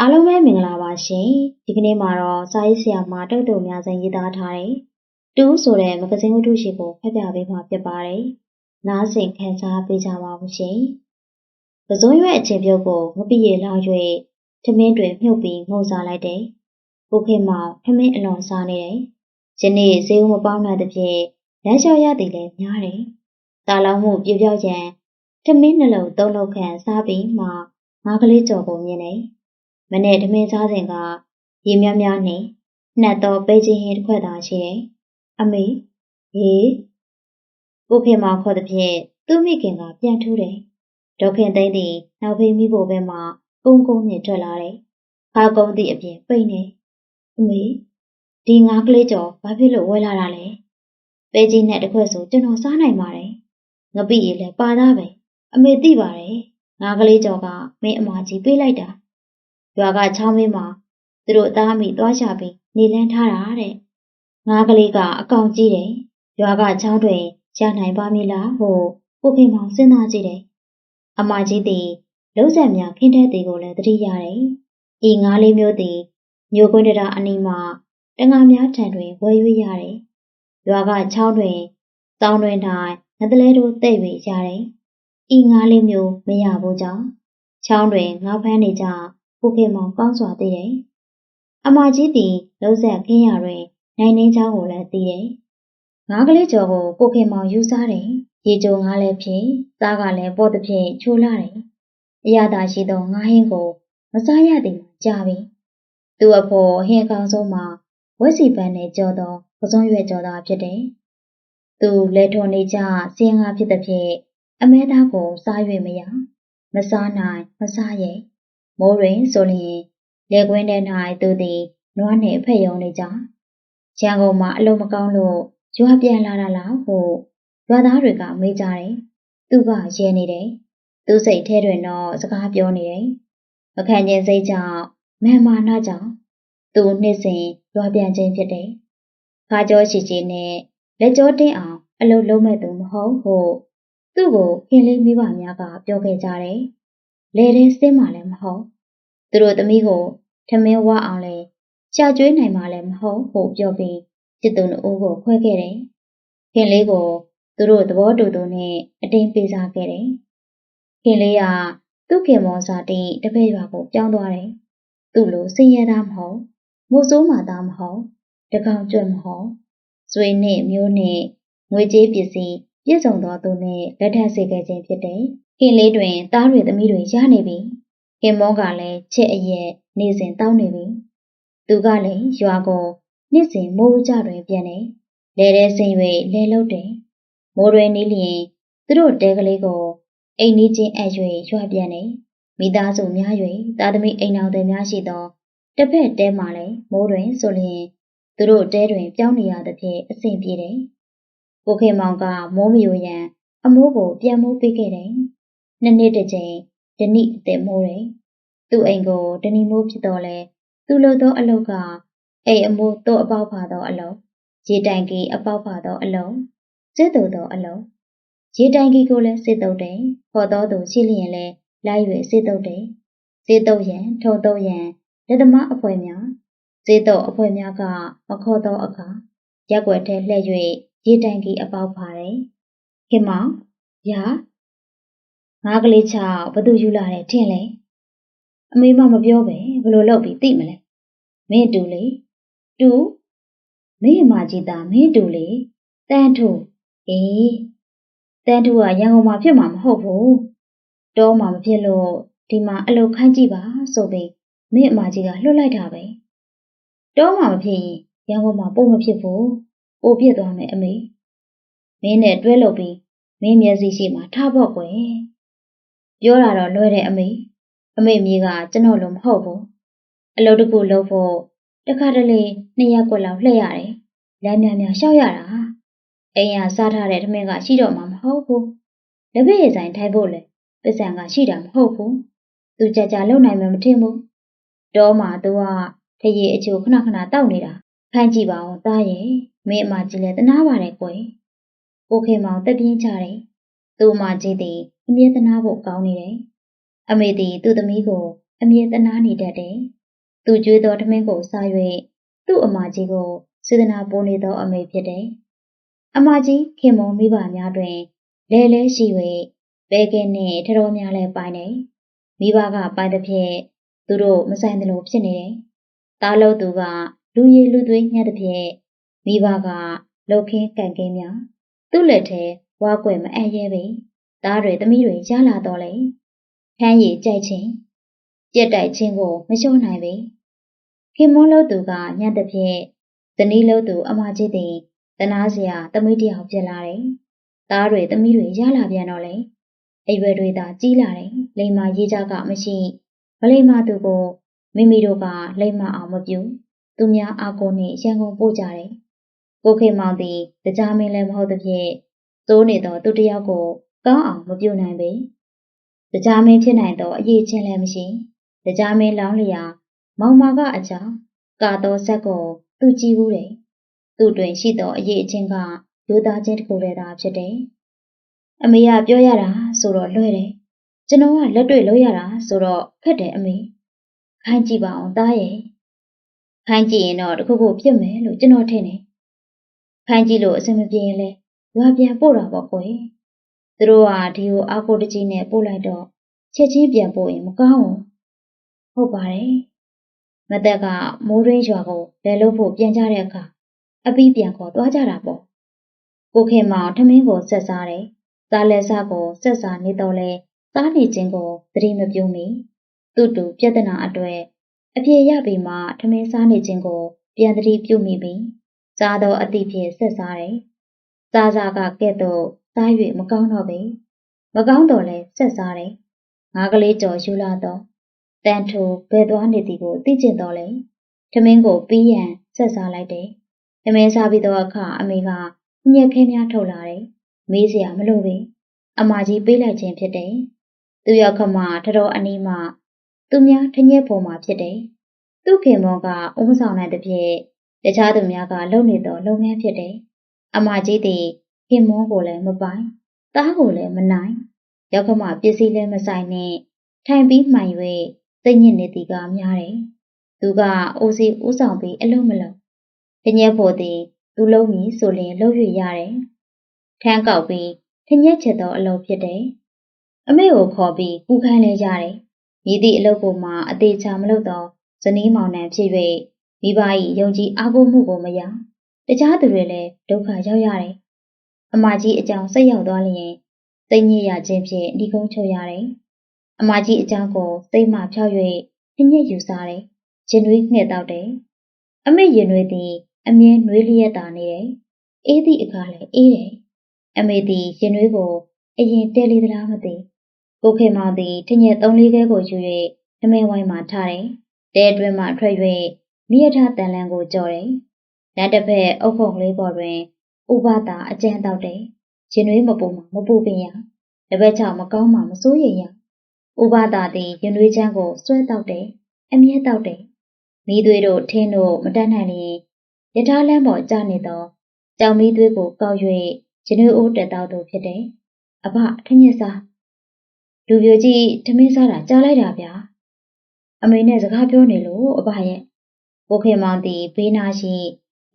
အားလုံးပဲမင်္ဂလာပါရှင်ဒီကနေ့မှာတော့စာရေးဆရာမတုတ်တုံများစိန်ရေးသားထားတဲ့တူးဆိုတဲ့မဂဇင်းဝတ္ထုရှိကိုဖတ်ပြပေးမှာဖြစ်ပါတယ်နားဆင်ခံစားပေးကြပါဦးရှင်ပဇွန်ရွက်အချိန်ပြုတ်ကိုမပြည့်လောက်၍ထမင်းတွေမြုပ်ပြီးငုံစားလိုက်တယ်ကိုခင်မောင်ထမင်းအလွန်စားနေတယ်ယနေ့ဈေးဦးမပေါင်းတဲ့ဖြင့်လမ်းလျှောက်ရသည်လည်းများတယ်တာလောင်မှုပြပြောက်ရန်ထမင်းနှလုံးသုံးလုံးခန့်စားပြီးမှငါးကလေးကြော်ကိုမြင်တယ် မနေ့ဓမင်းစားစဉ်ကရေများများနဲ့နှက်တော့ပဲချင်းဟင်းတစ်ခွက်သာရှိတယ်။အမေဟေးကိုခင်မောင်ခေါ်တဲ့ဖြင့်သူ့မိခင်ကပြန်ထူးတယ်။ဒေါခင်သိန်းသည်နောက်ဖေးမိဖို့ဘဲမှကုန်းကုန်းနဲ့ထွက်လာတယ်။ခါကုန်းသည့်အပြင်ပိတ်နေ။အမေဒီငါးကလေးကြော်ဘာဖြစ်လို့ဝဲလာတာလဲ။ပဲကြီးနဲ့တစ်ခွက်ဆိုကျွန်တော်စားနိုင်ပါတယ်။ငပိရည်လည်းပါသားပဲ။အမေသိပါတယ်။ငါးကလေးကြော်ကမင်းအမကြီးပေးလိုက်တာ။ ရွာကချောင်းမင်းမှာသူတို့သားမိသွားချပြီးနေလန်းထားတာတဲ့ငါးကလေးကအကောင်ကြီးတယ်ရွာကချောင်းတွင်ရနိုင်ပါမည်လားဟိုကိုခင်မောင်စဉ်းစားကြည့်တယ်အမကြီးသည်လုံးဆက်များခင်းတဲ့တီကိုလည်းသတိရတယ်ဤငါးလေးမျိုးသည်မျိုးကွင်းတရာအနီးမှာတငါများထံတွင်ဝယ်၍ရတယ်ရွာကချောင်းတွင်တောင်းတွင်၌ငသလဲတို့တိတ်၍ရတယ်ဤငါးလေးမျိုးမရဘူးကြောင့်ချောင်းတွင်ငါးဖမ်းနေကြ ကိုခင်မောင်ကောင်းစွာသိတယ်။အမကြီးသည်လုံးဆက်ခင်းရတွင်နိုင်နှင်းချောင်းကိုလည်းသိတယ်။ငါးကလေးကျော်ကိုကိုခင်မောင်ယူစားတယ်။ရေကြိုငါးလည်းဖြစ်သားကလည်းပေါ်သဖြင့်ချိုးလာတယ်။အရသာရှိသောငါးဟင်းကိုမစားရသည်မှာကြာပြီ။သူ့အဖို့ဟင်းကောင်းဆုံးမှာဝက်စီပန်းနဲ့ကြော်သောပစွန်ရွက်ကြော်သားဖြစ်တယ်။သူလက်ထုံနေကြစင်းကားဖြစ်သဖြင့်အမဲသားကိုစား၍မရမစားနိုင်မစားရဲ့ မိုးတွင်ဆိုလျင်လေကွင်းထဲ၌သူသည်နွားနှင့်ဖက်ယုံနေကြရန်ကုန်မှာအလုံးမကောင်းလို့ရွာပြန်လာတာလားဟုရွာသားတွေကမေးကြတယ်သူကရဲနေတယ်သူစိတ်ထဲတွင်တော့စကားပြောနေတယ်မခံခြင်းစိတ်ကြောင့်မန်မာနာကြောင့်သူနှစ်စဉ်ရွာပြန်ခြင်းဖြစ်တယ်ခါကြောရှိရှိနဲ့လက်ကြောတင်းအောင်အလုံးလုံးမဲ့သူမဟုတ်ဟုသူ့ကိုခင်လေးမိဘများကပြောခဲ့ကြတယ် လေတဲ့စင်းမှလည်းမဟုတ်သူတို့သမီးကိုထမင်းဝအောင်လဲရှာကျွေးနိုင်မှလည်းမဟုတ်ဟုပြောပြီးစစ်သူနှုတ်ကိုခွဲခဲ့တယ်ခင်လေးကိုသူတို့သဘောတူတူနဲ့အတင်းပေးစားခဲ့တယ်ခင်လေးကသူ့ခင်မောစာတိတပည့်ရွာကိုပြောင်းသွားတယ်သူ့လိုစင်ရသားမဟုတ်မိုးစိုးမှသားမဟုတ်တကောင်ကျွတ်မဟုတ်ဇွေနဲ့မျိုးနဲ့ငွေကြေးပစ္စည်းပြည့်စုံသောသူနဲ့လက်ထပ်စေခဲ့ခြင်းဖြစ်တယ်။ ခင်လေးတွင်သားတွေသမီးတွေရနေပြီ။ခင်မောကလည်းချက်အရက်နေစဉ်တောင်းနေပြီ။သူကလည်းရွာကိုနှစ်စဉ်မိုးကြတွင်ပြန်နေ။လဲတဲ့ဆင်၍လဲလုတ်တယ်။မိုးတွင်နေလျင်သူတို့တဲကလေးကိုအိမ်နီးချင်းအပ်၍ရွာပြန်နေ။မိသားစုများ၍သားသမီးအိမ်တော်တွေများရှိသောတစ်ဖက်တဲမှာလည်းမိုးတွင်ဆိုလျင်သူတို့တဲတွင်ပြောင်းနေရသဖြင့်အဆင်ပြေတယ်။ကိုခင်မောင်ကမိုးမယိုရန်အမိုးကိုပြန်မိုးပေးခဲ့တယ်။ နှစ်နှစ်တစ်ချိန်ဒဏိအသက်မိုးတယ်။သူ့အိမ်ကိုဒဏိမိုးဖြစ်တော့လဲသူ့လိုသောအလုပ်ကအိမ်အမိုးတော့အပေါက်ဖာသောအလုပ်ရေတိုင်ကီအပေါက်ဖာသောအလုပ်စစ်တူသောအလုပ်ရေတိုင်ကီကိုလည်းစစ်တုပ်တယ်။ခေါ်တော်သူရှိလျင်လည်းလိုက်၍စစ်တုပ်တယ်။စစ်တုပ်ရန်ထုံတုပ်ရန်လက်သမားအဖွဲ့များစစ်တုပ်အဖွဲ့များကမခေါ်သောအခါရက်ွက်ထဲလှည့်၍ရေတိုင်ကီအပေါက်ဖာတယ်။ခင်မောင်ရာ ငါးကလေးချဘသူယူလာတယ်ထင်လဲအမေမမပြောပဲဘလို့လောက်ပြီးသိမလဲမင်းတူလေတူမင်းအမကြီးသားမင်းတူလေတန်းထူအေးတန်းထူကရန်ကုန်မှာဖြစ်မှာမဟုတ်ဘူးတောမှာမဖြစ်လို့ဒီမှာအလုပ်ခိုင်းကြည့်ပါဆိုပြီးမင်းအမကြီးကလွှတ်လိုက်တာပဲတောမှာမဖြစ်ရင်ရန်ကုန်မှာပို့မဖြစ်ဘူးပို့ပြစ်သွားမယ်အမေမင်းနဲ့တွဲလုပ်ပြီးမင်းမျက်စိရှိမှထားဖို့ကွယ် ပြောတာတော့လွယ်တယ်အမေအမေမြေကကျွန်တော်လိုမဟုတ်ဘူးအလုပ်တကူလုပ်ဖို့တခါတလေနှစ်ရက်ကွက်လောက်လှည့်ရတယ်လမ်းများများရှောက်ရတာအိမ်ကစားထားတဲ့ထမင်းကရှိတော့မှမဟုတ်ဘူးလက်ဖက်ရည်ဆိုင်ထိုင်ဖို့လေပစ္စံကရှိတာမဟုတ်ဘူးသူကြကြလုံနိုင်မှမထင်ဘူးတော့မှသူကထရေအချိုခဏခဏတောက်နေတာခိုင်းကြည့်ပါဦးသားရဲ့မင်းအမကြီးလည်းတနာပါတယ်ကွယ်ကိုခင်မောင်တက်ပြင်းချတယ်သူ့အမကြီးသည် အမြဲတနာဖို့ကောင်းနေတယ်အမေသည်သူ့သမီးကို အမြဲတနာနေတတ်တယ်။သူကြွေးသောထမင်းကိုစား၍သူ့အမကြီးကိုစေတနာပိုးနေသောအမေဖြစ်တယ်။အမကြီးခင်မုံမိဘများတွင်လဲလဲရှိ၍ဘဲကင်းနှင့်ထတော်များလဲပိုင်တယ်။မိဘကပိုင်သဖြင့်သူတို့မဆိုင်သလိုဖြစ်နေတယ်။သားလို့သူကလူရည်လူသွေးညှက်သဖြင့်မိဘကလှုပ်ခင်းကန်ကင်းများသူ့လက်ထဲဝါကွယ်မအပ်ရဲပေ သားတွေသမီးတွေရလာတော့လေခန်းရည်ကြိုက်ခြင်းကြက်တိုက်ခြင်းကိုမလျှော့နိုင်ပေခင်မွန်းလို့သူကညံ့တဲ့ဖြင့်ဇနီးလို့သူအမကြီးသည်တနာစရာသမီးတယောက်ဖြစ်လာတယ်သားတွေသမီးတွေရလာပြန်တော့လေအရွယ်တွေသာကြီးလာတယ်လိမ္မာရေးကြကမရှိမလိမ္မာသူကိုမိမိတို့ကလိမ္မာအောင်မပြုသူများအာကိုနှင့်ရန်ကုန်ပို့ကြတယ်ကိုခေမောင်သည်တရားမင်းလည်းမဟုတ်သဖြင့်သိုးနေသောသူတယောက်ကို ကောင်းအောင်မပြုနိုင်ပေ။တရားမင်းဖြစ်နိုင်သောအရေးချင်းလည်းမရှိ။တရားမင်းလောင်းလျာမောင်မာကအကြောင်းကာသောဇက်ကိုသူကြည့်ဘူးတယ်။သူ့တွင်ရှိသောအရေးအချင်းကရိုးသားခြင်းတစ်ခုတည်းသာဖြစ်တယ်။အမေကပြောရတာဆိုတော့လွှဲတယ်။ကျွန်တော်ကလက်တွေ့လုပ်ရတာဆိုတော့ခက်တယ်အမေ။ခိုင်းကြည့်ပါအောင်သားရဲ့။ခိုင်းကြည့်ရင်တော့တခုခုပြစ်မယ်လို့ကျွန်တော်ထင်တယ်။ခိုင်းကြည့်လို့အဆင်မပြေရင်လဲရွာပြန်ပို့တာပေါ့ကွယ်။ သူတို့ကဒီကိုအာကိုတကြီးနဲ့ပို့လိုက်တော့ချက်ချင်းပြန်ပို့ရင်မကောင်းဘူး။ဟုတ်ပါတယ်။မသက်ကမိုးရင်းရွာကိုလဲလို့ဖို့ပြန်ကြတဲ့အခါအပီးပြန်ခေါ်သွားကြတာပေါ့။ကိုခင်မောင်ထမင်းကိုဆက်စားတယ်။စားလဲစားကိုဆက်စားနေတော့လဲစားနေခြင်းကိုသတိမပြုံးမီသူ့တူပြဿနာအတွေ့အပြေရပြီးမှထမင်းစားနေခြင်းကိုပြန်သတိပြုမိပြီးစားသောအသည့်ဖြင့်ဆက်စားတယ်။စားစားကကဲ့သို့ စား၍မကောင်းတော့ပေ။မကောင်းတော့လဲဆက်စားတယ်။ငါကလေးကြော်ယူလာတော့တန်ထိုဘယ်သွားနေသည်ကိုသိကျင်တော့လေ။ထမင်းကိုပြီးရန်ဆက်စားလိုက်တယ်။ထမင်းစားပြီးတော့အခါအမေကညက်ခဲများထုတ်လာတယ်။မေးစရာမလိုပေ။အမကြီးပေးလိုက်ခြင်းဖြစ်တယ်။သူရောက်ခမထတော်အနီးမှသူများထညက်ပေါ်မှာဖြစ်တယ်။သူ့ခင်မောကဥမဆောင်နိုင်တဲ့ဖြင့်တခြားသူများကလုပ်နေသောလုပ်ငန်းဖြစ်တယ်။အမကြီးသည် ခင်မောကိုလည်းမပိုင်။သားကိုလည်းမနိုင်။ရောက်ခမပစ္စည်းလည်းမဆိုင်နဲ့ထိုင်ပြီးမှန်၍စိတ်ညစ်နေသည်ကများတယ်။သူကအိုစီဥဆောင်ပြီးအလုံးမလုံး။တညက်ဖို့သည်သူလုံးမီဆိုရင်လှုပ်ရရတယ်။ထမ်းကောက်ပြီးထညက်ချက်သောအလုပ်ဖြစ်တယ်။အမေကိုခေါ်ပြီးကူခိုင်းလဲရတယ်။မြည်သည့်အလုပ်ကိုမှအသေးချာမလုပ်တော့ဇနီးမောင်နှံဖြစ်၍မိဘ၏ယုံကြည်အားကိုးမှုကိုမရတခြားသူတွေလည်းဒုက္ခရောက်ရတယ်။ အမကြီးအကြောင်းစိတ်ရောက်သွားလျင်စိတ်ညစ်ရခြင်းဖြင့်ဒီကုန်းချုပ်ရတယ်။အမကြီးအကြောင်းကိုစိတ်မှဖြောက်၍ထညက်ယူစားတယ်။ရင်နွေးငှက်တော့တယ်။အမေရင်နွေးသည်အမြဲနွေးလျက်တာနေတယ်။အေးသည့်အခါလည်းအေးတယ်။အမေသည်ရင်နွေးကိုအရင်တဲလေးသလားမသိ။ကိုခေမောင်သည်ထညက်သုံးလေးခဲကိုယူ၍ထမင်းဝိုင်းမှထားတယ်။တဲအတွင်းမှထွက်၍မိရထတန်လန်ကိုကြော်တယ်။လမ်းတစ်ဖက်အုတ်ခုံလေးပေါ်တွင် ဥပတာအကျန်းတောက်တယ်။ရင်နွေးမပူမှမပူပင်ရ။တပတ်ချောင်မကောင်းမှမစိုးရိမ်ရ။ဥပတာသည်ရင်နွေးချမ်းကိုဆွဲတောက်တယ်။အမြဲတောက်တယ်။မိသွေးတို့ထင်းတို့မတတ်နိုင်ရင်ယထာလမ်းပေါ်ကျနေသောကြောင်မီးသွေးကိုကောက်၍ရင်နွေးအိုးတက်တောက်သူဖြစ်တယ်။အဘထညက်စားလူပြိုကြီးထမင်းစားတာကြားလိုက်တာဗျာ။အမေနဲ့စကားပြောနေလို့အဘရဲ့ကိုခေမောင်သည်ဘေးနာရှိ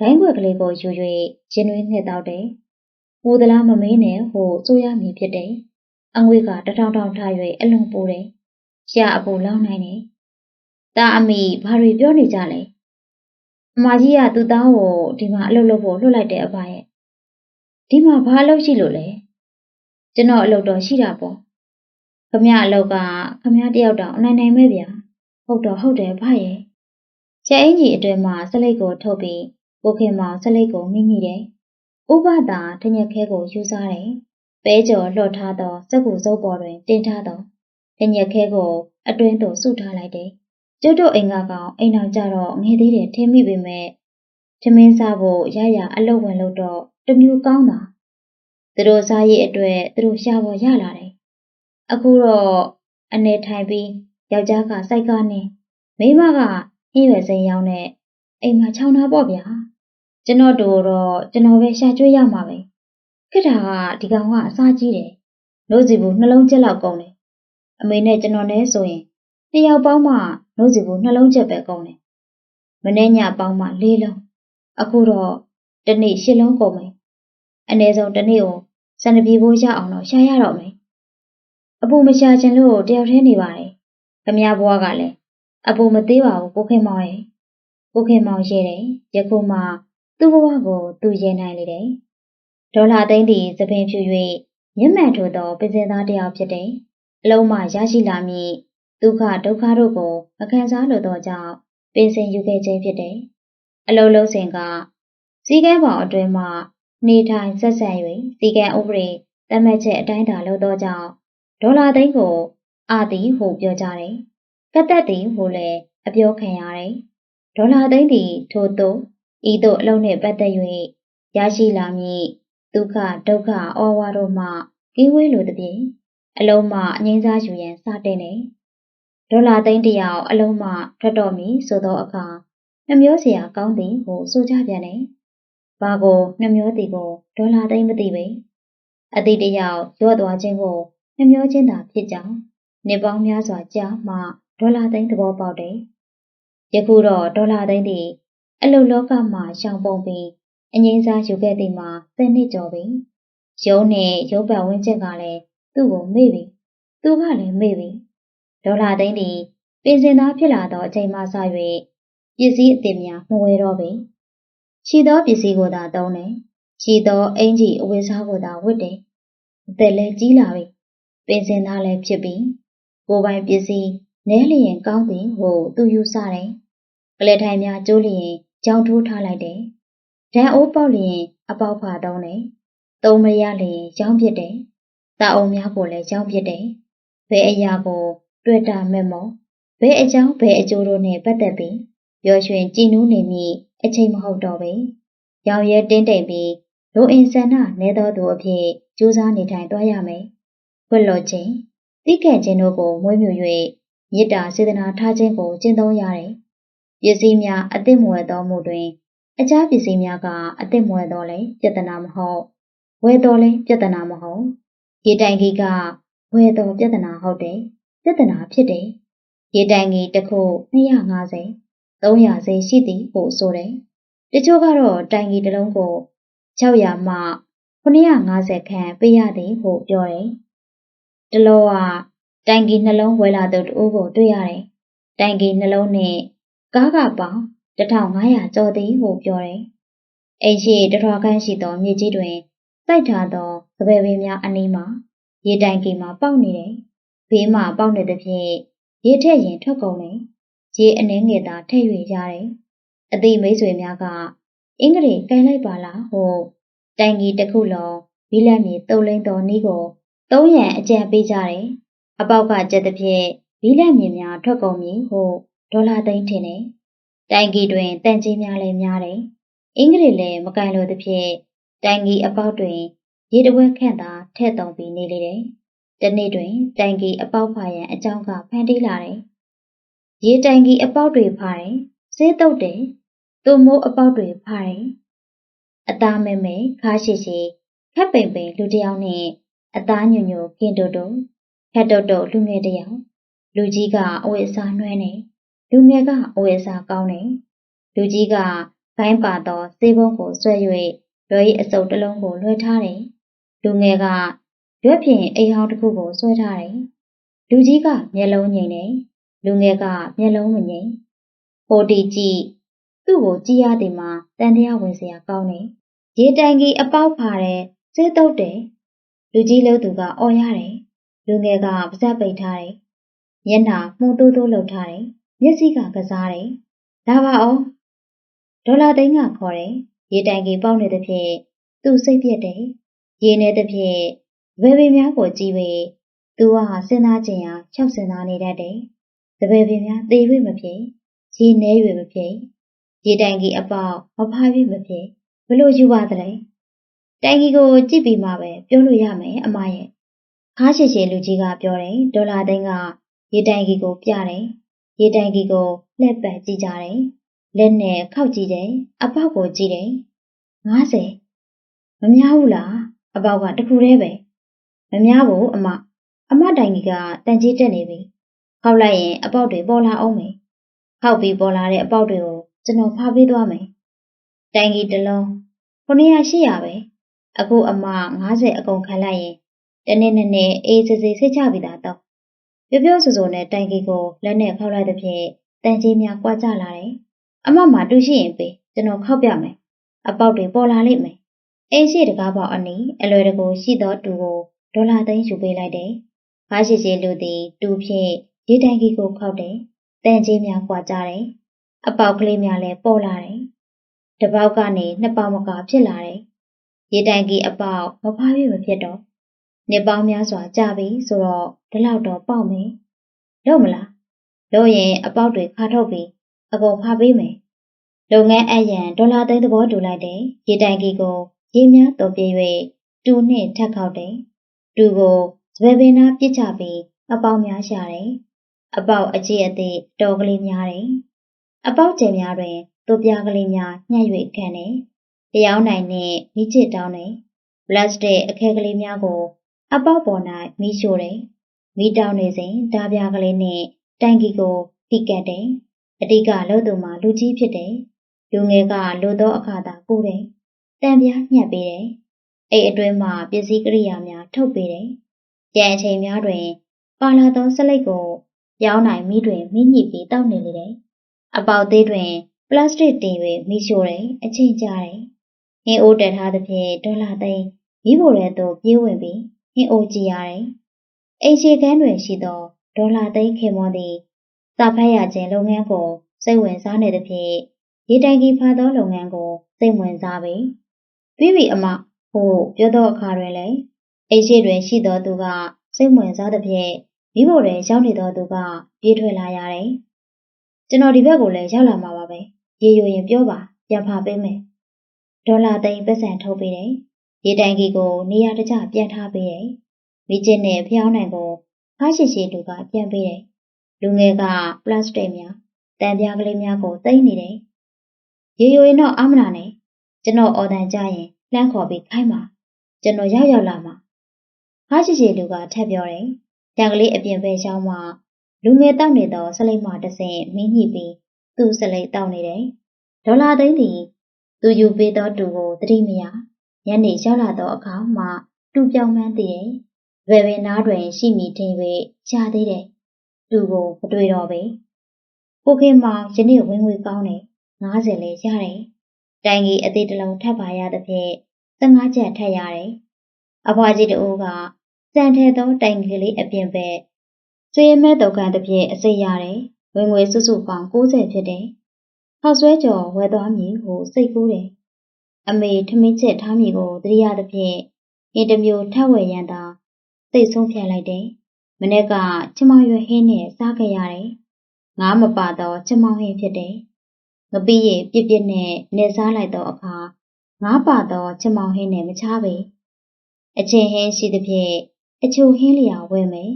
ဘိုင်းခွက်ကလေးကိုယူ၍ရင်တွင်းနှစ်တောက်တယ်။ပူသလားမမင်းနဲ့ဟိုစိုးရမည်ဖြစ်တယ်။အငွေကတထောင်ထောင်ထား၍အလွန်ပူတယ်။ရှာအပူလောင်းနိုင်တယ်။တာအမိဘာတွေပြောနေကြလဲ။အမကြီးကသူ့သားကိုဒီမှာအလုပ်လုပ်ဖို့လွှတ်လိုက်တဲ့အဖရဲ့။ဒီမှာဘာအလုပ်ရှိလို့လဲ။ကျွန်တော်အလုပ်တော့ရှိတာပေါ့။ခမရအလုပ်ကခမရတယောက်တောင်အနိုင်နိုင်ပဲဗျာ။ဟုတ်တော့ဟုတ်တယ်ဖရဲ့။ချက်အင်ကြီးအတွင်းမှာစလိတ်ကိုထုတ်ပြီး ကိုခင်မောင်စလိတ်ကိုမိမိတယ်။ဥပသာထညက်ခဲကိုယူစားတယ်။ပဲကြော်လှော့ထားသောစက်ကူစုပ်ပေါ်တွင်တင်ထားသောထညက်ခဲကိုအတွင်းသို့စုထားလိုက်တယ်။ကျွတ်တို့အိမ်ကကောင်အိမ်အောင်ကြတော့ငယ်သေးတယ်ထင်မိပေမဲ့သမင်းစားဖို့ရရအလုတ်ဝင်လို့တော့တမျိုးကောင်းတာ။သူတို့စားရည်အတွက်သူတို့ရှာဖို့ရလာတယ်။အခုတော့အနေထိုင်ပြီးယောက်ျားကစိုက်ကားနေမိမကဟင်းရွယ်စိမ်းရောက်နဲ့အိမ်မှာခြောင်တာပေါ့ဗျာ ကျွန်တော်တို့တော့ကျွန်တော်ပဲရှာကျွေးရမှာပဲခက်တာကဒီကောင်ကအစားကြီးတယ်လို့စီဘူးနှလုံးကျက်လောက်ကုန်တယ်အမေနဲ့ကျွန်တော်နဲ့ဆိုရင်နှစ်ယောက်ပေါင်းမှနှုတ်စီဘူးနှလုံးချက်ပဲကုန်တယ်မနေ့ညပေါင်းမှလေးလုံးအခုတော့တစ်နေ့ရှစ်လုံးကုန်မယ်အနည်းဆုံးတစ်နေ့ကိုစံတပြေဖို့ရအောင်တော့ရှာရတော့မယ်အပူမရှာခြင်းလို့တယောက်တည်းနေပါတယ်ခမရဘွားကလည်းအပူမသေးပါဘူးကိုခင်မောင်ရဲ့ကိုခင်မောင်ရဲ့တယ်ယခုမှ သူ့ဘဝကိုသူရင်နိုင်လေတယ်ဒေါ်လာသိန်းသည်သပင်ဖြူ၍မျက်မှန်ထိုသောပင်စင်သားတစ်ယောက်ဖြစ်တယ်အလုံးမှရရှိလာမည်ဒုက္ခဒုက္ခတို့ကိုမခံစားလိုသောကြောင့်ပင်စင်ယူခဲ့ခြင်းဖြစ်တယ်အလုံးလုံးစဉ်ကစီကဲပေါင်အတွင်းမှနေထိုင်ဆက်ဆံ၍စီကံဥပဒေတတ်မှတ်ချက်အတိုင်းသာလုပ်သောကြောင့်ဒေါ်လာသိန်းကိုအာသည်ဟုပြောကြတယ်။ကတ်သက်သည်ဟုလည်းအပြောခံရတယ်။ဒေါ်လာသိန်းသည်ထို့သို့ ဤသို့အလုံးနှင့်ပတ်သက်၍ရရှိလာမည်ဒုက္ခဒုက္ခဩဝါဒမှကင်းဝေးလိုသည်ဖြင့်အလုံးမှအငိမ့်စားယူရန်စတင်နေဒေါ်လာသိန်းတရာအလုံးမှထွက်တော်မီဆိုသောအခါနှမျိုးစရာကောင်းသည်ဟုဆိုကြပြန်တယ်။ဘာကိုနှမျိုးတီကိုဒေါ်လာသိန်းမသိပဲအတိတ်တရာရော့သွားခြင်းကိုနှမျိုးချင်းသာဖြစ်ကြောင်းနေပေါင်းများစွာကြာမှဒေါ်လာသိန်းသဘောပေါက်တယ်။ယခုတော့ဒေါ်လာသိန်းသည် အလုလောကမှရှောင်ပုံပြီးအငိမ့်စားယူခဲ့သည်မှာဆယ်နှစ်ကျော်ပြီ။ရုံးနဲ့ရုပ်ပတ်ဝန်းကျင်ကလည်းသူ့ကိုမေ့ပြီ။သူကလည်းမေ့ပြီ။ဒေါ်လာသိန်းသည်ပင်စင်သားဖြစ်လာသောအချိန်မှစ၍ပစ္စည်းအသစ်များမဝယ်တော့ပေ။ရှိသောပစ္စည်းကိုသာသုံးတယ်။ရှိသောအင်ကြီးအဝတ်စားကိုသာဝတ်တယ်။အသက်လည်းကြီးလာပြီ။ပင်စင်သားလည်းဖြစ်ပြီ။ကိုယ်ပိုင်ပစ္စည်းနဲလျင်ကောင်းသည်ဟုသူယူဆတယ်။ကလေးထိုင်များကျိုးလျင် ကြောင်ထိုးထားလိုက်တယ်။ဓာတ်အိုးပေါက်လျင်အပေါက်ဖာသုံးတယ်။သုံးမရလျင်ရောင်းပစ်တယ်။တာအုံများကိုလည်းရောင်းပစ်တယ်။ဘယ်အရာကို တွေ့တာမဲ့မောဘယ်အကြောင်းဘယ်အကျိုးတို့နဲ့ပတ်သက်ပြီးပျော်ရွှင်ကြည်နူးနေမိအချိန်မဟုတ်တော့ပဲ။ရောင်ရဲတင်းတိမ်ပြီးလူအင်ဆန္ဒနဲသောသူအဖြစ်ကြိုးစားနေထိုင်သွားရမယ်။ခွတ်လို့ခြင်းတိကဲ့ခြင်းတို့ကိုမွေးမြူ၍မေတ္တာစေတနာထားခြင်းကိုကျင့်သုံးရတယ်။ ပစ္စည်းများအသစ်မွယ်သောမှုတွင်အခြားပစ္စည်းများကအသစ်မွယ်တော့လဲပြဿနာမဟုတ်ဝယ်တော့လဲပြဿနာမဟုတ်ရေတိုင်ကြီးကဝယ်တော့ပြဿနာဟုတ်တယ်ပြဿနာဖြစ်တယ်ရေတိုင်ကြီးတစ်ခု250 300စိရှိသည်ဟုဆိုတယ်တချို့ကတော့တိုင်ကြီးတစ်လုံးကို600မှ950ခန့်ပေးရသည်ဟုပြောတယ်တလောကတိုင်ကြီးနှလုံးဝယ်လာသူတူကိုတွေ့ရတယ်တိုင်ကြီးနှလုံးနဲ့ ကားကပေါင်း1500ကျော်သည်ဟုပြောတယ်။အိမ်ရှိတထွားခန်းရှိသောမြေကြီးတွင်စိုက်ထားသောစပယ်ပင်များအနီးမှာရေတိုင်ကီမှာပေါက်နေတယ်။ဘေးမှာပေါက်နေသဖြင့်ရေထက်ရင်ထွက်ကုန်တယ်။ရေအနှင်းငယ်သာထည့်၍ရတယ်။အသိမိတ်ဆွေများကအင်္ဂလိပ်ကင်လိုက်ပါလားဟုတိုင်ကီတစ်ခုလုံးဘီလက်မြေတုံလိမ့်တော်နီးကိုသုံးရန်အကြံပေးကြတယ်။အပေါက်ကကျက်သဖြင့်ဘီလက်မြေများထွက်ကုန်ပြီဟု ဒေါ်လာသိန်းထင်တယ်။တိုင်ကြီးတွင်တန်ကြီးများလည်းများတယ်။အင်္ဂလိပ်လည်းမကန်လို့သဖြင့်တိုင်ကြီးအပေါက်တွင်ရေတပွဲခန့်သာထည့်သွင်းပြီးနေလေတယ်။တနေ့တွင်တိုင်ကြီးအပေါက်ဖာရန်အကြောင်းကဖန်တီးလာတယ်။ရေတိုင်ကြီးအပေါက်တွေဖာတယ်။ဆေးတုပ်တယ်။သူမိုးအပေါက်တွေဖာတယ်။အသားမဲမဲခါရှိရှိခက်ပိန်ပိန်လူတစ်ယောက်နဲ့အသားညွညွကင်တုတ်တုတ်ခက်တုတ်တုတ်လူငယ်တစ်ယောက်လူကြီးကအဝတ်အစားနှွဲနေ လူငယ်ကအဝယ်စားကောင်းတယ်။လူကြီးကခိုင်းပါသောစေးပုံးကိုဆွဲ၍လွယ်၏အစုပ်တစ်လုံးကိုလွှဲထားတယ်။လူငယ်ကရွက်ဖြင့်အိမ်ဟောင်းတစ်ခုကိုဆွဲထားတယ်။လူကြီးကမျက်လုံးငိမ့်တယ်။လူငယ်ကမျက်လုံးမငိမ့်။ဟိုတီကြည့်သူ့ကိုကြည့်ရသည်မှာတန်တရားဝင်စရာကောင်းတယ်။ရေတိုင်ကြီးအပေါက်ဖာတယ်စေးတုတ်တယ်။လူကြီးလို့သူကအော်ရတယ်။လူငယ်ကပါဇက်ပိတ်ထားတယ်။မျက်နှာမှုတိုးတိုးလှုပ်ထားတယ် မျက်စိကကစားတယ်။လာပါအောင်။ဒေါ်လာသိန်းကခေါ်တယ်။ရေတိုင်ကြီးပေါက်နေသဖြင့်သူ့စိတ်ပြက်တယ်။ရေနေသဖြင့်ဝယ်ပင်များကိုကြည့်ပြီးသူကစဉ်းစားခြင်းဟာ၆စဉ်းစားနေတတ်တယ်။တပည့်ပင်များသေ၍မဖြစ်။ရေနေ၍မဖြစ်။ရေတိုင်ကြီးအပေါက်မဖား၍မဖြစ်။ဘလို့ယူပါသလဲ။တိုင်ကြီးကိုကြည့်ပြီးမှပဲပြောလို့ရမယ်အမရဲ့။ခါရှိရှိလူကြီးကပြောတယ်ဒေါ်လာသိန်းကရေတိုင်ကြီးကိုပြတယ် ရေတိုင်ကြီးကိုလှည့်ပတ်ကြည့်ကြတယ်။လက်နဲ့ခောက်ကြည့်တယ်။အပေါက်ကိုကြည့်တယ်။90မများဘူးလား။အပေါက်ကတခုတည်းပဲ။မများဘူးအမ။အမတိုင်ကြီးကတန်ကြီးတက်နေပြီခောက်လိုက်ရင်အပေါက်တွေပေါ်လာအောင်မယ်ခောက်ပြီးပေါ်လာတဲ့အပေါက်တွေကိုကျွန်တော်ဖားပေးသွားမယ်တိုင်ကြီးတစ်လုံး900 800ပဲအခုအမ90အကုန်ခံလိုက်ရင်တနေ့နဲ့နဲ့အေးစစ်စစ်စိတ်ချပြီးသားတော့ ပြောပြောဆိုဆိုနဲ့တိုင်ကြီးကိုလက်နဲ့ခောက်လိုက်တဲ့ဖြင့်တန်ကြီးများကွာကြလာတယ်အမမှတူရှိရင်ပေးကျွန်တော်ခောက်ပြမယ်အပေါက်တွေပေါ်လာလိမ့်မယ်အိမ်ရှိတကားပေါက်အနီးအလွယ်တကူရှိသောတူကိုဒေါ်လာသိန်းယူပေးလိုက်တယ်။ဘာရှိရှိလူသည်တူဖြင့်ရေတိုင်ကြီးကိုခောက်တယ်။တန်ကြီးများကွာကြတယ်။အပေါက်ကလေးများလည်းပေါ်လာတယ်။တပေါက်ကနေနှစ်ပေါက်မကဖြစ်လာတယ်။ရေတိုင်ကြီးအပေါက်မဖားပြမဖြစ်တော့ နှစ်ပေါင်းများစွာကြာပြီဆိုတော့ဒီလောက်တော့ပေါက်မယ်။လို့မလား။လို့ရင်အပေါက်တွေခါထုတ်ပြီးအကုန်ဖားပေးမယ်။လုပ်ငန်းအရန်ဒေါ်လာသိန်းသဘောတူလိုက်တယ်။ရေတိုင်ကြီးကိုရေများတော်ပြေး၍တူနှင့်ထက်ခောက်တယ်။တူကိုစပယ်ပင်နာပြစ်ချပြီးအပေါက်များရှာတယ်။အပေါက်အကျစ်အသေးတော်ကလေးများတယ်။အပေါက်ကျယ်များတွင်တူပြားကလေးများညှက်၍ခံတယ်။တရားနိုင်နှင့်မိချစ်တောင်းတယ်။ပလတ်စတစ်အခဲကလေးများကို အပေါက်ပေါ်၌မိရှို့တယ်။မိတောင်းနေစဉ်ဓာပြားကလေးနှင့်တိုင်ကီကိုတိကတ်တယ်။အတိကလို့သူမှာလူကြီးဖြစ်တယ်။လူငယ်ကလိုသောအခါသာပူတယ်။တံပြားညှက်ပေးတယ်။အိတ်အတွင်းမှာပစ္စည်းကိရိယာများထုတ်ပေးတယ်။ကြံအချိန်များတွင် ပါလာသောစလိတ်ကိုပြောင်းနိုင်မိတွင်မိညစ်ပြီးတောက်နေလေတယ်။အပေါက်သေးတွင်ပလတ်စတစ်တင်၍မိရှို့တယ်အချိန်ကြာတယ်။ဟင်းအိုးတက်ထားသဖြင့်ဒေါ်လာသိန်းမိဖို့တဲ့သို့ပြေးဝင်ပြီး ဟင်းအိုးကြည့်ရတယ်။အိမ်ချေကန်းတွင်ရှိသောဒေါ်လာသိန်းခင်မောသည်စာဖတ်ရခြင်းလုပ်ငန်းကိုစိတ်ဝင်စားနေသဖြင့်ရေတိုင်ကြီးဖာသောလုပ်ငန်းကိုစိတ်ဝင်စားပြီ။ပြီးပြီအမဟိုပြောသောအခါတွင်လည်းအိမ်ရှိတွင်ရှိသောသူကစိတ်ဝင်စားသဖြင့်မိဖို့တွင်ရောက်နေသောသူကပြေးထွက်လာရတယ်။ကျွန်တော်ဒီဘက်ကိုလည်းရောက်လာမှာပါပဲ။ရေယိုရင်ပြောပါပြန်ဖာပေးမယ်။ဒေါ်လာသိန်းပတ်စံထုတ်ပေးတယ်။ ရေတိုင်ကြီးကိုနေရာတကျပြန်ထားပေးတယ်။မိကျင်းနဲ့ဖျောင်းနိုင်ကိုဖားရှိရှိသူကပြန်ပေးတယ်။လူငယ်ကပလတ်စတစ်များတန်ပြားကလေးများကိုသိမ့်နေတယ်။ရေယိုရင်တော့အမနာနဲ့ကျွန်တော်အော်တန်ကြရင်လှမ်းခေါ်ပြီးခိုင်းပါကျွန်တော်ရောက်ရောက်လာမှာဟာရှိရှိလူကထပ်ပြောတယ်တန်ကလေးအပြင်ဘက်ရောက်မှလူငယ်တောက်နေသောဆလိတ်မှတဆင်မင်းညှိပြီးသူ့ဆလိတ်တောက်နေတယ်ဒေါ်လာသိန်းသည်သူယူပေးသောတူကိုတတိမယ ညနေရောက်လာသောအခါမှတူပြောင်းမှန်းသိတယ်ဘယ်ပင်နားတွင်ရှိမိထင်၍ရှားသေးတယ်တူကိုမတွေ့တော့ပေကိုခင်မောင်ယနေ့ဝင်ငွေကောင်းတယ်90လဲရတယ်တိုင်ကြီးအသေးတလုံးထပ်ပါရသဖြင့်15ချက်ထပ်ရတယ်။အဖွားကြီးတဦးကစံထဲသောတိုင်ကြီးလေးအပြင်ဘက်ဆွေးမဲတော့ကန်သဖြင့်အစိတ်ရတယ်။ဝင်ငွေစုစုပေါင်း60ဖြစ်တယ်။ဟောက်ဆွဲကျော်ဝဲသွားမည်ဟုစိတ်ကူးတယ်။ အမေထမင်းချက်ထားမည်ကိုသတိရသဖြင့်အင်တမျိုးထပ်ဝယ်ရန်သာစိတ်ဆုံးဖြတ်လိုက်တယ်။မနေ့ကချမောင်ရွယ်ဟင်းနဲ့စားခဲ့ရတယ်။ငါမပါတော့ချမောင်ဟင်းဖြစ်တယ်။ငပိရဲ့ပြစ်ပြစ်နဲ့နေစားလိုက်သောအခါငါးပါသောချက်မောင်ဟင်းနဲ့မချပေအချင်းဟင်းရှိသဖြင့်အချိုဟင်းလျာဝဲမယ်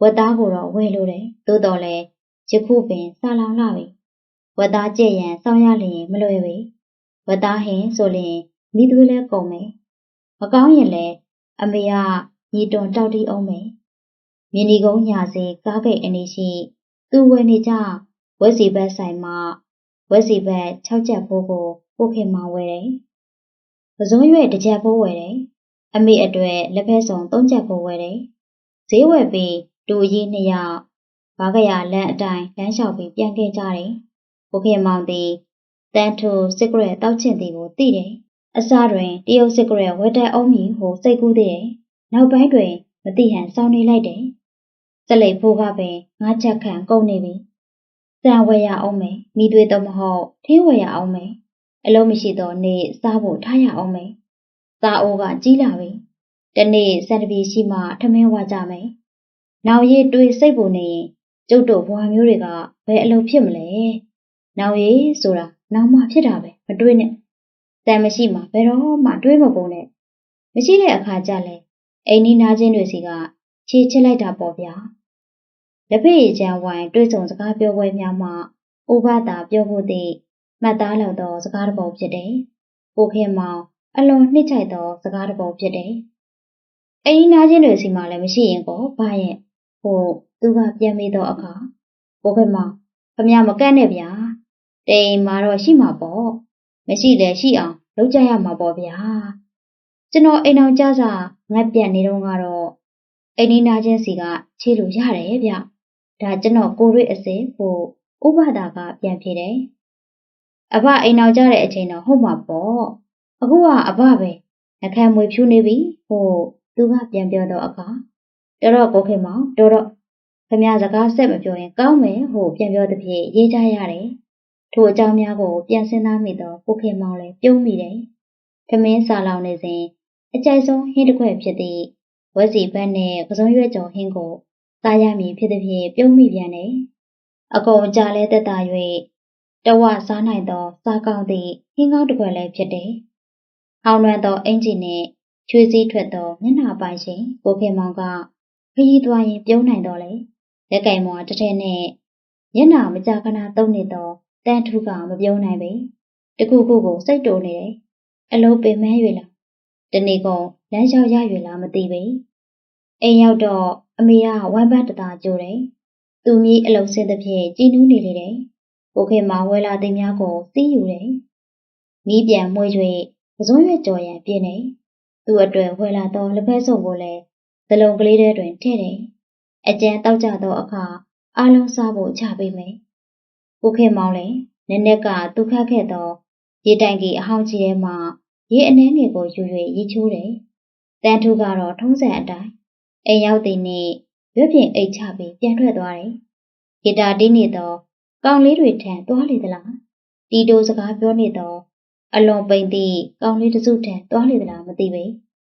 ဝက်သားကိုတော့ဝဲလို့တယ်သို့တော်လည်းယခုပင်စာလောင်လာပြီဝက်သားကြက်ရန်စောင်းရလျင်မလွယ်ပေ ဝက်သားဟင်းဆိုလျင်မိသွေးလဲကုန်မယ်မကောင်းရင်လည်းအမေကညီတွန်တောက်တီးအောင်မယ်မြင်းဒီကုန်းညာစေကားကိတ်အနေရှိ သူဝယ်နေကြဝက်စီဘက်ဆိုင်မှာဝက်စီဘက်6ချက်ဖိုးကိုပိုခင်မောင်ဝယ်တယ်။ပစုံရွက်တစ်ချက်ဖိုးဝယ်တယ်။အမေအတွက်လက်ဖက်စုံ3ချက်ဖိုးဝယ်တယ်။ဈေးဝယ်ပြီးတူအကြီးနှစ်ယောက်ဘာကရလမ်းအတိုင်းလမ်းလျှောက်ပြီးပြန်ခဲ့ကြတယ်။ပိုခင်မောင်သည် တန်ထူစစ်ကရက်တောက်ချင်သည်ကိုသိတယ်။အစတွင်တရုတ်စစ်ကရက်ဝက်တက်အောင်မီဟိုစိတ်ကူးသေးတယ်။နောက်ပိုင်းတွင်မတိဟန်စောင်းနေလိုက်တယ်။စလိတ်ဖိုးကပင်ငါးချက်ခန့်ကုန်နေပြီစံဝယ်ရအောင်မယ်မိသွေးတော့မဟုတ်ထင်းဝယ်ရအောင်မယ်အလုံးမရှိတော့နေစားဖို့ထားရအောင်မယ်စားအိုးကကြီးလာပြီတနေ့စံတပြေရှိမှထမင်းဝကြမယ်နောက်ရည်တွေးစိတ်ပူနေရင်ကျုပ်တို့ဘွာမျိုးတွေကဘယ်အလုပ်ဖြစ်မလဲနောက်ရည်ဆိုတာ နောက်မှဖြစ်တာပဲမတွေးနဲ့တန်မရှိမှဘယ်တော့မှတွေးမပုံနဲ့မရှိတဲ့အခါကျလဲအိမ်နီးနားချင်းတွေစီကခြေချစ်လိုက်တာပေါ့ဗျာလက်ဖက်ရည်ချမ်းဝိုင်းတွေ့ဆုံစကားပြောပွဲများမှအိုဘာသာပြောဖို့သည့်မှတ်သားလောက်သောစကားတစ်ပုဒ်ဖြစ်တယ်။ကိုခင်မောင်အလွန်နှိမ့်ချိုက်သောစကားတစ်ပုဒ်ဖြစ်တယ်။အိမ်နာချင်းတွေစီမှလည်းမရှိရင်ကိုဘာရဲ့ဟိုသူကပြန်ပြီးသောအခါကိုခင်မောင်ခမရမကန့်နဲ့ဗျာ တိမ်မာတော့ရှိမှာပေါ့မရှိလဲရှိအောင်လုပ်ကြရမှာပေါ့ဗျာကျွန်တော်အိမ်အောင်ကြစားငတ်ပြတ်နေတော့ကတော့အိမ်နီးနာချင်းစီကခြေလို့ရတယ်ဗျဒါကျွန်တော်ကိုရွေးအစင်ဖို့ဥပဒါကပြန်ဖြေတယ်အဘအိမ်အောင်ကြတဲ့အချိန်တော့ဟုတ်မှာပေါ့အခုကအဘပဲနှခမ်းမွေဖြူနေပြီဟိုသူကပြန်ပြောတော့အခါတော်တော့ကိုခင်မောင်တော်တော့ခမရစကားဆက်မပြောရင်ကောင်းမယ်ဟိုပြန်ပြောသည်ဖြင့်ရေးကြရတယ် ထိုအကြောင်းများကို ပြန်စဉ်းစားမိတော့ကိုခင်မောင်လည်းပြုံးမိတယ်ခမင်းစာလောင်နေစဉ်အကြိုက်ဆုံးဟင်းတစ်ခွက်ဖြစ်သည့်ဝက်စီပန်းနဲ့ပစုံရွက်ကြော်ဟင်းကိုစားရမည်ဖြစ်သည်ဖြင့်ပြုံးမိပြန်တယ်အကုန်ကြလဲတက်တာ၍တဝစားနိုင်သောစားကောင်းသည့်ဟင်းကောင်းတစ်ခွက်လည်းဖြစ်တယ်ဟောင်းနှံသောအင်ဂျင်နဲ့ချွေးစည်းထွက်သောမျက်နှာပိုင်ရှင်ကိုခင်မောင်ကခရီးသွားရင်ပြုံးနိုင်တော့လေလက်ကင်မောတစ်ထက်နဲ့မျက်နှာမကြာခဏတုံးနေတော့ တန်ထူးကမပြုံးနိုင်ပေတခုခုကိုစိတ်တိုနေတယ်အလုံးပင်မ၍လားတနေ့ကုန်လမ်းလျှောက်ရ၍လားမသိပေအိမ်ရောက်တော့အမေကဝမ်းပန်းတသားကြိုးတယ်သူမီးအလုံးစင်းသဖြင့်ကြည်နူးနေလေတယ်ကိုခင်မောင်ဝဲလာသိမ်းများကိုစီးယူတယ်မီးပြန်မွေး၍ပစုံရွက်ကြော်ရန်ပြင်းနေသူ့အတွက်ဝဲလာသောလက်ဖက်စုပ်ကိုလည်းသလုံးကလေးထဲတွင်ထည့်တယ်။အကျန်းတောက်ကြသောအခါအားလုံးစားဖို့ချပေးမယ်။ ကိုခင်မောင်လည်းနည်းနည်းကသူခတ်ခဲ့သောရေတိုင်ကြီးအဟောင်းကြီးထဲမှရေအနှဲငယ်ကိုယူ၍ရေချိုးတယ်။တန်ထူကတော့ထုံးစံအတိုင်းအိမ်ရောက်တဲ့နေ့ရွက်ပြင်အိတ်ချပြီးပြန်ထွက်သွားတယ်။ဂီတာတီးနေသောကောင်လေးတွေထံသွားလေသလား။တီတိုစကားပြောနေသောအလွန်ပိန်သည့်ကောင်လေးတစုထံသွားလေသလားမသိပေ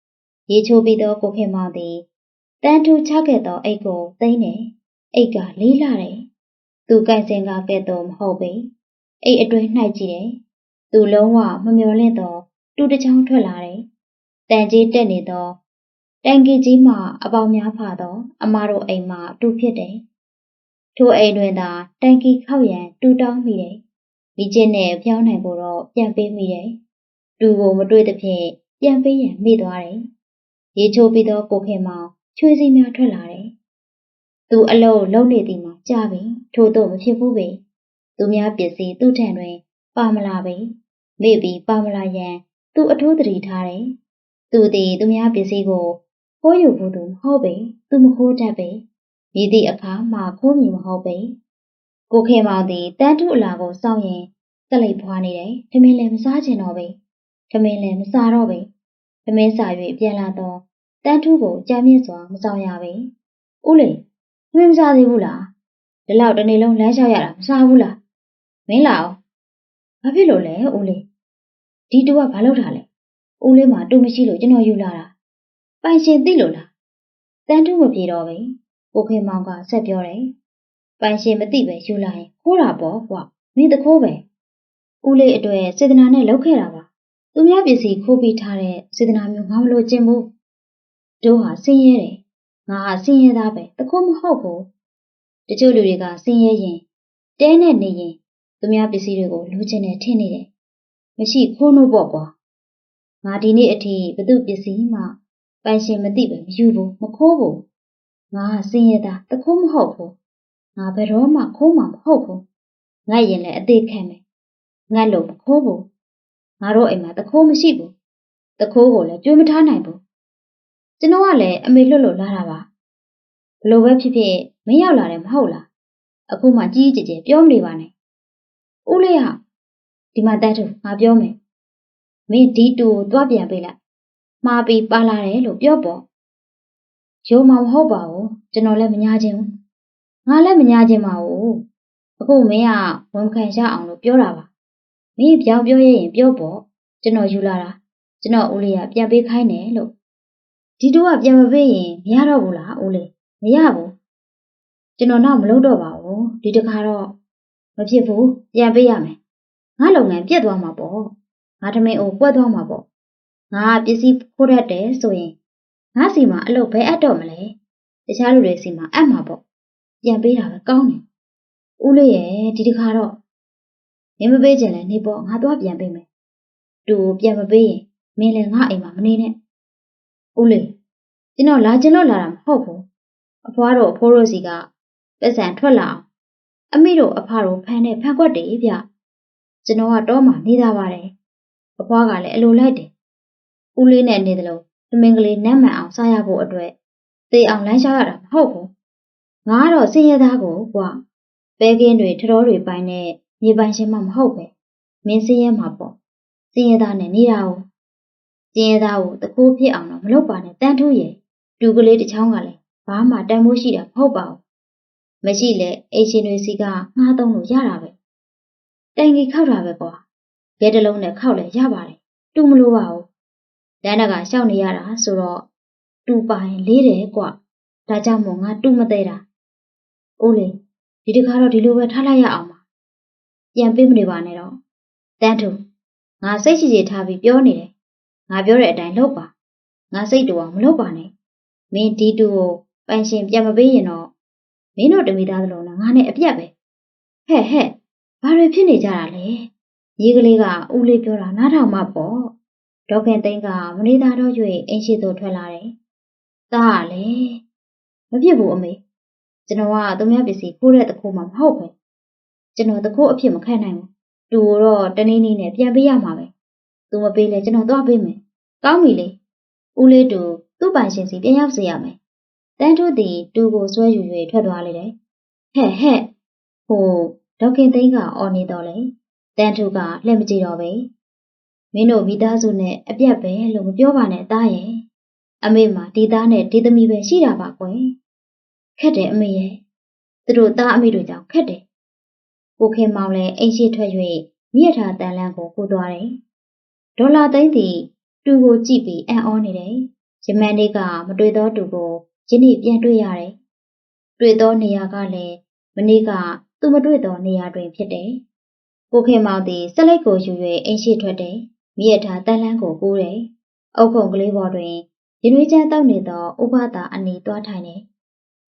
။ရေချိုးပြီးသောကိုခင်မောင်သည်တန်ထူချခဲ့သောအိတ်ကိုသိမ်းတယ်။အိတ်ကလေးလာတယ်။ သူကန်စင်ကကဲ့သို့မဟုတ်ပေ။အိတ်အတွင်းနှိုက်ကြည့်တယ်။သူလုံးဝမမျော်လင့်သောတူတစ်ချောင်းထွက်လာတယ်။တန်ကြီးတက်နေသောတန်ကြီးကြီးမှအပေါင်းများဖသောအမတို့အိမ်မှတူဖြစ်တယ်။ထိုအိမ်တွင်သာတန်ကြီးခောက်ရန်တူတောင်းမိတယ်။မိကျင်းနဲ့ဖျောင်းနိုင်ကိုတော့ပြန်ပေးမိတယ်။တူကိုမတွေ့သဖြင့်ပြန်ပေးရန်မိသွားတယ်။ရေချိုးပြီးသောကိုခင်မောင်ချွေးစီးများထွက်လာတယ်။သူအလုံးလုံးနေသည်မှာ ကြာပြီထို့တော့မဖြစ်ဘူးပဲ။သူများပစ္စည်းသူ့ထံတွင် ပါမလာပဲ။မိပြီးပါမလာရန် သူအထိုးတတိထားတယ်။သူသည်သူများပစ္စည်းကိုခိုးယူဖို့သူမဟုတ်ပဲ။သူမခိုးတတ်ပဲ။မိသည့်အခါမှခိုးမည်မဟုတ်ပဲ။ကိုခေမောင်သည်တန်းထုအလာကိုစောင့်ရင်စလိပ်ဖွားနေတယ်။ထမင်းလည်းမစားချင်တော့ပဲ။ထမင်းလည်းမစားတော့ပဲ။ထမင်းစား၍ပြန်လာတော့တန်းထူးကိုကြာမြင့်စွာမဆောင်ရပဲ။ဦးလေးမင်းမစားသေးဘူးလား။ ဒီလောက်တနေ့လုံးလမ်းလျှောက်ရတာမစားဘူးလား။မင်းလာအောင်။ဘာဖြစ်လို့လဲဦးလေး။ဒီတူကဘာလုပ်တာလဲ။ဦးလေးမှတူမရှိလို့ကျွန်တော်ယူလာတာ။ပိုင်ရှင်သိလို့လား။တန်းထူးမပြေတော့ပဲ။ကိုခေမောင်ကဆက်ပြောတယ်။ပိုင်ရှင်မသိပဲယူလာရင်ခိုးတာပေါ့ကွ။မင်းတခိုးပဲ။ဦးလေးအတွေ့စေတနာနဲ့လုပ်ခဲ့တာပါ။သူများပစ္စည်းခိုးပြီးထားတဲ့စေတနာမျိုးငါမလို့ကျင်ဘူး။တို့ဟာဆင်းရဲတယ်။ငါဟာဆင်းရဲသားပဲ။တခုမဟုတ်ဘူး။ တချို့လူတွေကဆင်းရဲရင်တဲနဲ့နေရင်သူများပစ္စည်းတွေကိုလိုချင်တယ်ထင်နေတယ်။မရှိခိုးလို့ပေါ့ကွာ။ငါဒီနေ့အထိဘသူပစ္စည်းမှပိုင်ရှင်မသိပဲမယူဘူးမခိုးဘူး။ငါဟာဆင်းရဲသားတခုမဟုတ်ဘူး။ငါဘယ်တော့မှခိုးမှာမဟုတ်ဘူး။ငါရင်လည်းအသေးခံမယ်။ငါလို့မခိုးဘူး။ငါတို့အိမ်မှာတခိုးမရှိဘူး။တခိုးကိုလည်းကြွေးမထားနိုင်ဘူး။ကျွန်တော်ကလည်းအမေလွတ်လို့လာတာပါ။ဘလို့ပဲဖြစ်ဖြစ် မင်းရောက်လာတယ်မဟုတ်လား။အခုမှကြီးကြီးကျယ်ကျယ်ပြောမနေပါနဲ့။ဦးလေးဟာဒီမှာတတ်တူငါပြောမယ်။မင်းဒီတူကိုသွားပြန်ပေးလိုက်။မှားပြီးပါလာတယ်လို့ပြောပေါ့။ရုံမှာမဟုတ်ပါဘူး။ကျွန်တော်လည်းမညာခြင်းဘူး။ငါလည်းမညာခြင်းပါဘူး။အခုမင်းကဝန်ခံရအောင်လို့ပြောတာပါ။မင်းပြောင်းပြောရရင်ပြောပေါ့။ကျွန်တော်ယူလာတာ။ကျွန်တော်ဦးလေးကပြန်ပေးခိုင်းတယ်လို့။ဒီတူကပြန်မပေးရင်မရတော့ဘူးလားဦးလေး။မရဘူး။ ကျွန်တော်တော့မလုပ်တော့ပါဘူး။ဒီတခါတော့မဖြစ်ဘူး။ပြန်ပေးရမယ်။ငါလုပ်ငန်းပြတ်သွားမှာပေါ့။ငါထမင်းအိုကွက်သွားမှာပေါ့။ငါပစ္စည်းခိုးတတ်တယ်ဆိုရင်ငါစီမှာအလုပ်ပဲအပ်တော့မလဲ။တခြားလူတွေစီမှာအပ်မှာပေါ့။ပြန်ပေးတာပဲကောင်းတယ်။ဦးလေးရဲ့ဒီတခါတော့မင်းမပေးချင်လဲနေပေါ့ငါသွားပြန်ပေးမယ်။တူပြန်မပေးရင်မင်းလည်းငါအိမ်မှာမနေနဲ့။ဦးလေးကျွန်တော်လာချင်လို့လာတာမဟုတ်ဘူး။အဖွားတို့အဖိုးတို့စီက ပတ်စံထွက်လာအောင်အမေတို့အဖတို့ဖမ်းတဲ့ဖန်ခွက်တွေဗျကျွန်တော်ကတော့မှနေတာပါတယ်အဖွားကလည်းအလိုလိုက်တယ်ဦးလေးနဲ့နေတယ်လို့သမင်္ဂလေးနတ်မှန်အောင်စားရဖို့အတွက်သေအောင်လမ်းရှားရတာမဟုတ်ဘူးငါကတော့စင်ရသားကိုကွာပဲကင်းတွေထတော်တွေပိုင်းနဲ့မြေပိုင်ရှင်မှမဟုတ်ပဲမင်းစင်ရမှာပေါ့စင်ရသားနဲ့နေတာ哦စင်ရသားကိုတကိုးဖြစ်အောင်တော့မလုပ်ပါနဲ့တန်းထူးရဲ့တူကလေးတစ်ချောင်းကလည်းဘာမှတန်မိုးရှိတာမဟုတ်ပါဘူး မရှိလေအိရှင်တွေစီကငှားသုံးလို့ရတာပဲတိုင်ကြီးခောက်တာပဲကွာကဲတလုံးနဲ့ခောက်လဲရပါတယ်တူမလို့ပါဘူးလမ်းတကရှောက်နေရတာဆိုတော့တူပါရင်လေးတယ်ကွဒါကြောင့်မို့ငါတူမသေးတာအိုးလေဒီတခါတော့ဒီလိုပဲထားလိုက်ရအောင်ပါပြန်ပေးမနေပါနဲ့တော့တန်းထူငါစိတ်ရှိရှိထားပြီးပြောနေတယ်ငါပြောတဲ့အတိုင်းလုပ်ပါငါစိတ်တူအောင်မလုပ်ပါနဲ့မင်းဒီတူကိုပိုင်ရှင်ပြန်မပေးရင်တော့ မင်းတို့တမိသားသလုံးနဲ့ငါနဲ့အပြတ်ပဲဟဲ့ဟဲ့ဘာတွေဖြစ်နေကြတာလဲရေကလေးကဦးလေးပြောတာနားထောင်မှပေါ့ဒေါခင်သိန်းကမနေသားတော့၍အိမ်ရှိသို့ထွက်လာတယ်သားကလည်းမဖြစ်ဘူးအမေကျွန်တော်ကသူများပစ္စည်းခိုးတဲ့တခိုးမှမဟုတ်ပဲကျွန်တော်တခိုးအဖြစ်မခံနိုင်ဘူးတူတော့တနေ့နေ့နဲ့ပြန်ပေးရမှာပဲသူမပေးလဲကျွန်တော်သွားပေးမယ်ကောင်းပြီလေဦးလေးတူသူ့ပိုင်ရှင်စီပြန်ရောက်စေရမယ် တန်းထုသည်တူကိုဆွဲယူ၍ထွက်သွားလေတယ်ဟဲ့ဟဲ့ဟိုဒေါခင်သိန်းကအော်နေတော့လေတန်းထုကလက်မကြည့်တော့ပဲမင်းတို့မိသားစုနဲ့အပြတ်ပဲလို့မပြောပါနဲ့သားရဲ့အမေမှာဒီသားနဲ့ဒီသမီးပဲရှိတာပါကွယ်ခက်တယ်အမေရဲ့သူတို့သားအမေတို့ကြောင့်ခက်တယ်ကိုခင်မောင်လည်းအိမ်ရှိထွက်၍မြည့်ထားတန်လန်းကိုကိုသွားတယ်ဒေါ်လာသိန်းသည်တူကိုကြည့်ပြီးအံ့ဩနေတယ်ယမန်လေးကမတွေ့သောတူကို ယနေ့ပြန်တွေ့ရတယ်တွေ့သောနေရာကလည်းမနေ့ကသူမတွေ့သောနေရာတွင်ဖြစ်တယ်ကိုခင်မောင်သည်ဆက်လက်ကိုယူ၍အိမ်ရှိထွက်တယ်မြည့်ထားတန်လန်းကိုကူးတယ်အုတ်ခုံကလေးပေါ်တွင်ရင်းနှီးချမ်းတောက်နေသောဥပဒါအနီသွားထိုင်တယ်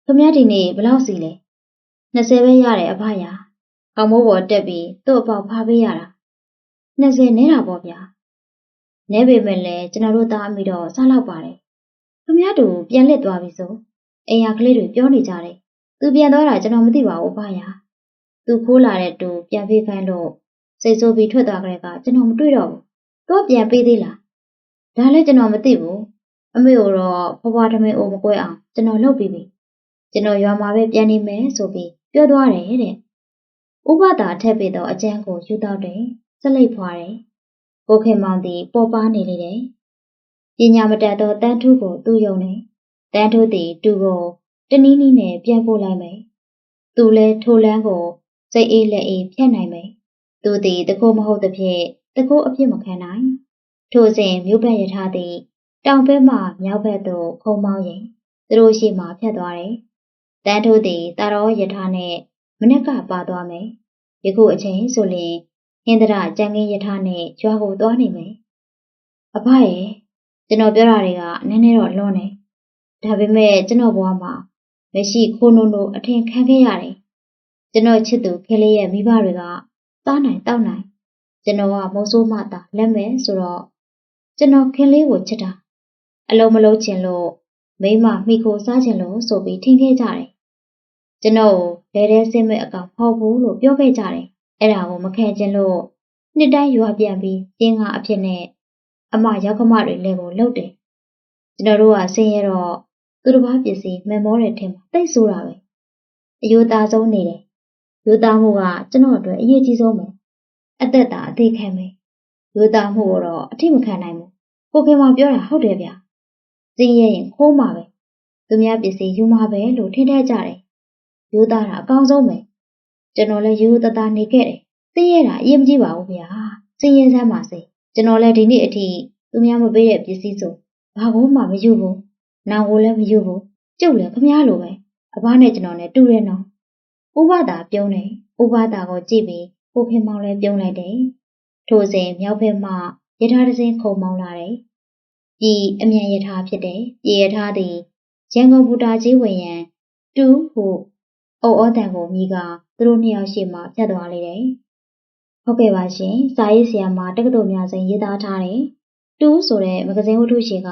ခမရဒီနေ့ဘလောက်စီလဲ20ပဲရတယ်အဖရာကောင်းမိုးပေါ်တက်ပြီးသူ့အပေါက်ဖားပေးရတာ20နဲတာပေါ့ဗျာနဲပေမဲ့လည်းကျွန်တော်တို့သားအမိတော့စားလောက်ပါတယ် ခမရတူပြန်လက်သွားပြီဆိုအိမ်ရကလေးတွေပြောနေကြတယ်သူပြန်သွားတာကျွန်တော်မသိပါဘူးအဖရာသူခိုးလာတဲ့တူပြန်ပေးခိုင်းလို့စိတ်ဆိုးပြီးထွက်သွားကြတဲ့ကကျွန်တော်မတွေ့တော့ဘူးတော့ပြန်ပေးသေးလားဒါလည်းကျွန်တော်မသိဘူးအမေကတော့ဖွားဖွားထမင်းအိုးမကွဲအောင်ကျွန်တော်လုပ်ပြီးပြီကျွန်တော်ရွာမှာပဲပြန်နေမယ်ဆိုပြီးပြောသွားတယ်တဲ့ဥပဒါထက်ပေသောအကျန်းကိုယူတော့တယ်စလိတ်ဖွာတယ်ကိုခင်မောင်သည်ပေါ်ပါနေလေတယ် ပညာမတတ်သောတန်းထူးကိုသူ့ယုံတယ်တန်းထူးသည်တူကိုတနည်းနည်းနဲ့ပြန်ပို့လိုက်မယ်သူလဲထိုလန်းကိုစိတ်အေးလက်အေးဖြတ်နိုင်မယ်သူသည်တကိုးမဟုတ်သဖြင့်တကိုးအပြစ်မခံနိုင်ထိုစဉ်မြို့ဘက်ရထားသည်တောင်ဘက်မှမြောက်ဘက်သို့ခုံမောင်းရင်သူတို့ရှိမှဖြတ်သွားတယ်တန်းထိုးသည်တာတော်ရထားနဲ့မနက်ကပါသွားမယ်ယခုအချိန်ဆိုရင်ဟင်္ဒရာကြံငင်းရထားနဲ့ကျွားကိုသွားနေမယ်အဖရဲ့ ကျွန်တော်ပြောတာတွေကနည်းနည်းတော့လွန်တယ်ဒါပေမဲ့ကျွန်တော်ဘဝမှာမရှိခိုးနုံတို့အထင်ခံခဲ့ရတယ်ကျွန်တော်ချစ်သူခဲလေးရဲ့မိဘတွေကသားနိုင်တောက်နိုင်ကျွန်တော်ကမုံဆိုးမှသာလက်မဲ့ဆိုတော့ကျွန်တော်ခင်လေးကိုချစ်တာအလုံးမလုံးချင်လို့မိမမိကိုစားချင်လို့ဆိုပြီးထင်ခဲ့ကြတယ်ကျွန်တော်ကိုဘယ်တဲ့စင်းမဲ့အကောင်မဟုတ်ဘူးလို့ပြောခဲ့ကြတယ်အဲ့ဒါကိုမခံချင်လို့နှစ်တိုင်းရွာပြန်ပြီးကျင်းကအဖြစ်နဲ့ အမရောက်ကမတွေလည်းကိုလှုပ်တယ်ကျွန်တော်တို့ကဆင်းရဲတော့သူတစ်ပါးပစ္စည်းမမောတဲ့ထင်မှာတိတ်ဆိုးတာပဲအယိုသားဆုံးနေတယ်ယူသားမှုကကျွန်တော်အတွက်အရေးကြီးဆုံးပဲအသက်တာအသေးခံမယ်ယူသားမှုတော့အထိမခံနိုင်ဘူးကိုခင်မောင်ပြောတာဟုတ်တယ်ဗျစင်းရဲရင်ခိုးမှာပဲသူများပစ္စည်းယူမှာပဲလို့ထင်တတ်ကြတယ်ယူသားတာအကောင်းဆုံးပဲကျွန်တော်လည်းယူတသားနေခဲ့တယ်စင်းရဲတာအရေးမကြီးပါဘူးဗျာစင်းရဲစမ်းပါစေ ကျွန်တော်လည်းဒီနေ့အထိသူများမပေးတဲ့ပစ္စည်းဆိုဘာကိုမှမယူဘူးနောင်ကိုလည်းမယူဘူးကျုပ်လည်းခမားလိုပဲအဘနဲ့ကျွန်တော်နဲ့တူတယ်နော်ဥပဒါပြုံးတယ်ဥပဒါကိုကြည့်ပြီးကိုခင်မောင်လည်းပြုံးလိုက်တယ်ထိုစဉ်မြောက်ဘက်မှရထားတစ်စင်းခုံမောင်းလာတယ်ပြည်အမြန်ရထားဖြစ်တယ်ပြည်ရထားသည်ရန်ကုန်ဘူတာကြီးဝင်ရန်တူဟုအုတ်ဩတန်ကိုမိကသူတို့နှစ်ယောက်ရှိမှဖြတ်သွားလေတယ် ဟုတ်ကဲ့ပါရှင်စာရေးဆရာမတက္ကသိုလ်များစိန်ရေးသားထားတယ်တူဆိုတဲ့မဂဇင်းဝတ္ထုရှင်က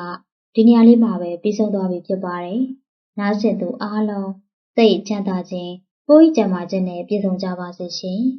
ဒီနေရာလေးမှာပဲပြီးဆုံးသွားပြီဖြစ်ပါတယ်နားဆင်သူအားလုံးစိတ်ချမ်းသာခြင်းကိုကြီးကျမ်းမာခြင်းနဲ့ပြည့်စုံကြပါစေရှင်။